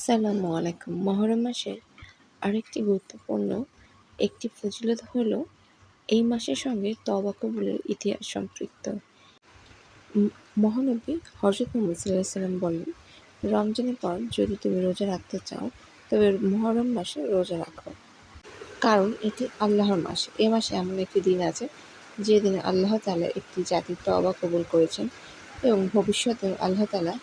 আসসালামু আলাইকুম। মহরম মাসের আরেকটি গুরুত্বপূর্ণ একটি ফজিলত হলো, এই মাসের সঙ্গে তবা কবুলের ইতিহাস সম্পৃক্ত। মহানবী হজরত মোহাম্মদ সাল্লাহ সাল্লাম বলেন, রমজানের পর যদি তুমি রোজা রাখতে চাও, তবে মহরম মাসে রোজা রাখো। কারণ এটি আল্লাহর মাস। এ মাসে এমন একটি দিন আছে, যে দিনে আল্লাহ তালা একটি জাতির তওবা কবুল করেছেন এবং ভবিষ্যতেও আল্লাহ তাআলা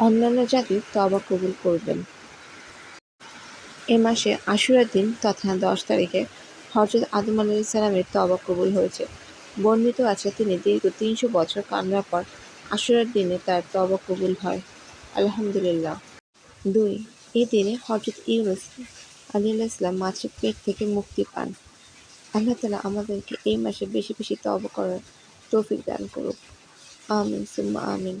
অন্যান্য জাতির তওবা কবুল করবেন। এ মাসে আশুরার দিন তথা দশ তারিখে হজরত আদম আলাইহিস সালামের তওবা কবুল হয়েছে। বর্ণিত আছে তিনি দীর্ঘ তিনশো বছর কান্নার পর আশুরার দিনে তার তওবা কবুল হয়। আলহামদুলিল্লাহ। দুই এই দিনে হজরত ইউনুস আলী ইসলাম মাছের পেট থেকে মুক্তি পান। আল্লাহ তালা আমাদেরকে এই মাসে বেশি বেশি তওবা করার তৌফিক দান করুক। আমিন, সুম্মা আমিন।